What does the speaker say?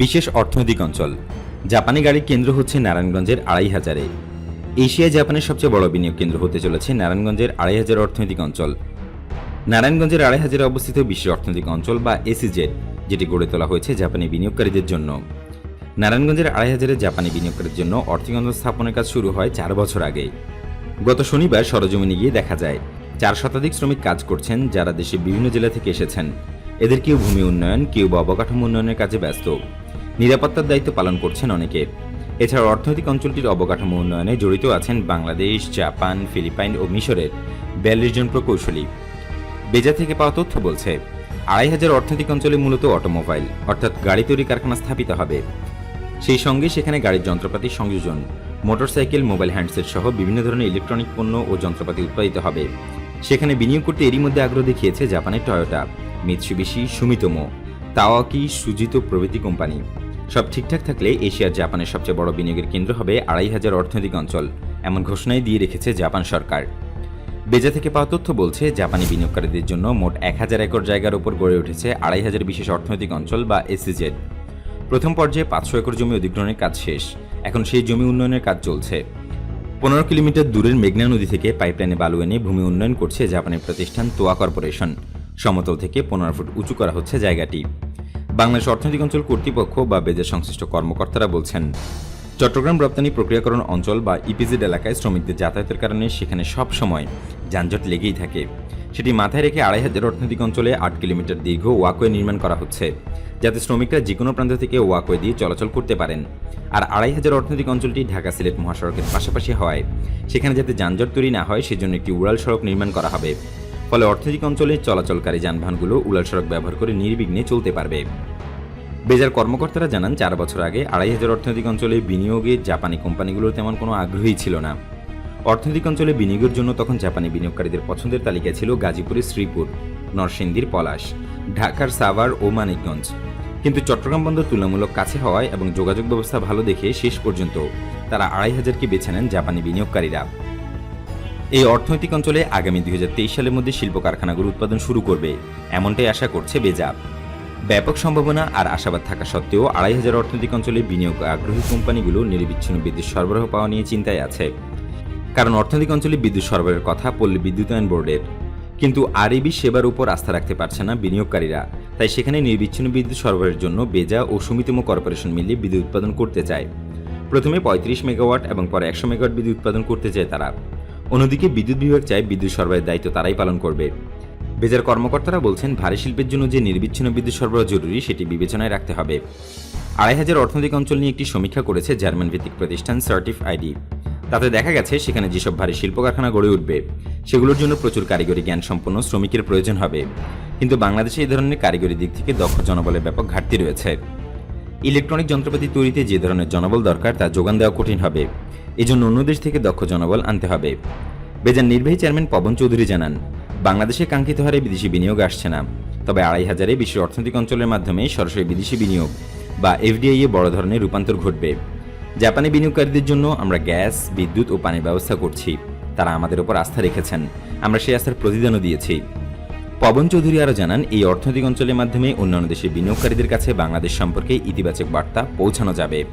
বিশেষ অর্থনৈতিক অঞ্চল। জাপানি গাড়ির কেন্দ্র হচ্ছে নারায়ণগঞ্জের আড়াই হাজারে। এশিয়ায় জাপানের সবচেয়ে বড় বিনিয়োগ কেন্দ্র হতে চলেছে নারায়ণগঞ্জের আড়াই হাজার অর্থনৈতিক অঞ্চল। নারায়ণগঞ্জের আড়াই হাজারে অবস্থিত বিশ্ব অর্থনৈতিক অঞ্চল বা এসিজেড, যেটি গড়ে তোলা হয়েছে জাপানি বিনিয়োগকারীদের জন্য। নারায়ণগঞ্জের আড়াই হাজারে জাপানি বিনিয়োগকারীর জন্য অর্থিক অঞ্চল স্থাপনের কাজ শুরু হয় চার বছর আগে। গত শনিবার সরজমিনে গিয়ে দেখা যায়, চার শতাধিক শ্রমিক কাজ করছেন যারা দেশের বিভিন্ন জেলা থেকে এসেছেন। এদের কেউ ভূমি উন্নয়ন, কেউ বা অবকাঠামো উন্নয়নের কাজে ব্যস্ত। নিরাপত্তার দায়িত্ব পালন করছেন অনেকে। এছাড়া অর্থনৈতিক অঞ্চলটির অবকাঠামো উন্নয়নে জড়িত আছেন বাংলাদেশ, জাপান, ফিলিপাইন ও মিশরের বিয়াল্লিশ জন প্রকৌশলী। বেজা থেকে পাওয়া তথ্য বলছে, আড়াই হাজার অর্থনৈতিক অঞ্চলে মূলত অটোমোবাইল, অর্থাৎ গাড়ি তৈরি কারখানা স্থাপিত হবে। সেই সঙ্গে সেখানে গাড়ির যন্ত্রপাতি সংযোজন, মোটরসাইকেল, মোবাইল হ্যান্ডসেট সহ বিভিন্ন ধরনের ইলেকট্রনিক পণ্য ও যন্ত্রপাতি উৎপাদিত হবে। সেখানে বিনিয়োগ করতে এরই মধ্যে আগ্রহ দেখিয়েছে জাপানের টয়োটা। মিৎসুবিশি সুমিতোমো, তাওয়াকি সুজিত প্রভৃতি কোম্পানি। সব ঠিকঠাক থাকলে এশিয়ার জাপানের সবচেয়ে বড় বিনিয়োগের কেন্দ্র হবে আড়াই হাজার অর্থনৈতিক অঞ্চল, এমন ঘোষণাই দিয়ে রেখেছে জাপান সরকার। বেজা থেকে পাওয়া তথ্য বলছে, জাপানি বিনিয়োগকারীদের জন্য মোট এক হাজার একর জায়গার উপর গড়ে উঠেছে আড়াই হাজার বিশেষ অর্থনৈতিক অঞ্চল বা এসিজেড। প্রথম পর্যায়ে পাঁচশো একর জমি অধিগ্রহণের কাজ শেষ, এখন সেই জমি উন্নয়নের কাজ চলছে। পনেরো কিলোমিটার দূরের মেঘনা নদী থেকে পাইপলাইনে বালু এনে ভূমি উন্নয়ন করছে জাপানের প্রতিষ্ঠান তোয়া কর্পোরেশন। সমতল থেকে পনেরো ফুট উঁচু করা হচ্ছে জায়গাটি। বাংলাদেশ অর্থনৈতিক অঞ্চল কর্তৃপক্ষ বা বেজের সংশ্লিষ্ট কর্মকর্তারা বলছেন, চট্টগ্রাম রপ্তানি প্রক্রিয়াকরণ অঞ্চল বা ইপিজেড এলাকায় শ্রমিকদের যাতায়াতের কারণে সেখানে সব সময় যানজট লেগেই থাকে। সেটি মাথায় রেখে আড়াই হাজার অর্থনৈতিক অঞ্চলে আট কিলোমিটার দীর্ঘ ওয়াকওয়ে নির্মাণ করা হচ্ছে, যাতে শ্রমিকরা যে কোনো প্রান্ত থেকে ওয়াকওয়ে দিয়ে চলাচল করতে পারেন। আর আড়াই হাজার অর্থনৈতিক অঞ্চলটি ঢাকা সিলেট মহাসড়কের পাশাপাশি হওয়ায়, সেখানে যাতে যানজট তৈরি না হয়, সেজন্য একটি উড়াল সড়ক নির্মাণ করা হবে। ফলে অর্থনৈতিক অঞ্চলে চলাচলকারী যানবাহনগুলো উলাল সড়ক ব্যবহার করে নির্বিঘ্নে চলতে পারবে। বেজার কর্মকর্তারা জানান, চার বছর আগে আড়াই হাজার অর্থনৈতিক অঞ্চলে বিনিয়োগে জাপানি কোম্পানিগুলোর তেমন কোনো আগ্রহী ছিল না। অর্থনৈতিক অঞ্চলে বিনিয়োগের জন্য তখন জাপানি বিনিয়োগকারীদের পছন্দের তালিকায় ছিল গাজীপুরের শ্রীপুর, নরসিংদীর পলাশ, ঢাকার সাভার ও মানিকগঞ্জ। কিন্তু চট্টগ্রাম বন্দর তুলনামূলক কাছে হওয়ায় এবং যোগাযোগ ব্যবস্থা ভালো দেখে শেষ পর্যন্ত তারা আড়াই হাজারকে বেছে নেন জাপানি বিনিয়োগকারীরা। এই অর্থনৈতিক অঞ্চলে আগামী দুই হাজার তেইশ সালের মধ্যে শিল্প কারখানাগুলো উৎপাদন শুরু করবে, এমনটাই আশা করছে বেজা ব্যাপক সম্ভাবনা আর আশাবাদ থাকা সত্ত্বেও আড়াই হাজার অর্থনৈতিক অঞ্চলে বিনিয়োগ আগ্রহী কোম্পানিগুলো নিরবিচ্ছিন্ন বিদ্যুৎ সরবরাহ পাওয়া নিয়ে চিন্তায় আছে। কারণ অর্থনৈতিক অঞ্চলে বিদ্যুৎ সরবরাহের কথা পল্লী বিদ্যুতায়ন বোর্ডের। কিন্তু আরএবি সেবার উপর আস্থা রাখতে পারছে না বিনিয়োগকারীরা। তাই সেখানে নির্বিচ্ছিন্ন বিদ্যুৎ সরবরাহের জন্য বেজা ও সুমিতম কর্পোরেশন মিলিয়ে বিদ্যুৎ উৎপাদন করতে চায়। প্রথমে পঁয়ত্রিশ মেগাওয়াট এবং পরে একশো মেগাওয়াট বিদ্যুৎ উৎপাদন করতে চায় তারা। অন্যদিকে বিদ্যুৎ বিভাগ চায় বিদ্যুৎ সরবরাহের দায়িত্ব তারাই পালন করবে। বেজার কর্মকর্তারা বলছেন, ভারী শিল্পের জন্য যে নির্বিচ্ছিন্ন বিদ্যুৎ সরবরাহ জরুরি, সেটি বিবেচনায় রাখতে হবে। আড়াই হাজার অর্থনৈতিক অঞ্চল নিয়ে একটি সমীক্ষা করেছে জার্মান ভিত্তিক প্রতিষ্ঠান সার্টিফ আইডি তাতে দেখা গেছে, সেখানে যেসব ভারী শিল্প কারখানা গড়ে উঠবে, সেগুলোর জন্য প্রচুর কারিগরি জ্ঞান সম্পন্ন শ্রমিকের প্রয়োজন হবে। কিন্তু বাংলাদেশে এই ধরনের কারিগরি দিক থেকে দক্ষ জনবলের ব্যাপক ঘাটতি রয়েছে। ইলেকট্রনিক যন্ত্রপাতি তৈরিতে যে ধরনের জনবল দরকার, তা যোগান দেওয়া কঠিন হবে। এজন্য অন্য দেশ থেকে দক্ষ জনবল আনতে হবে। বেজার নির্বাহী চেয়ারম্যান পবন চৌধুরী জানান, বাংলাদেশে কাঙ্ক্ষিত হারে বিদেশি বিনিয়োগ আসছে না। তবে আড়াই হাজারে বিশ্বের অর্থনৈতিক অঞ্চলের মাধ্যমে সরাসরি বিদেশি বিনিয়োগ বা এফডিআই এ বড় ধরনের রূপান্তর ঘটবে। জাপানি বিনিয়োগকারীদের জন্য আমরা গ্যাস, বিদ্যুৎ ও পানির ব্যবস্থা করছি। তারা আমাদের উপর আস্থা রেখেছেন। আমরা সেই আস্থার প্রতিদানও দিয়েছি। পবন চৌধুরী আরও জানান, এই অর্থনৈতিক অঞ্চলের মাধ্যমে অন্যান্য দেশের বিনিয়োগকারীদের কাছে বাংলাদেশ সম্পর্কে ইতিবাচক বার্তা পৌঁছানো যাবে।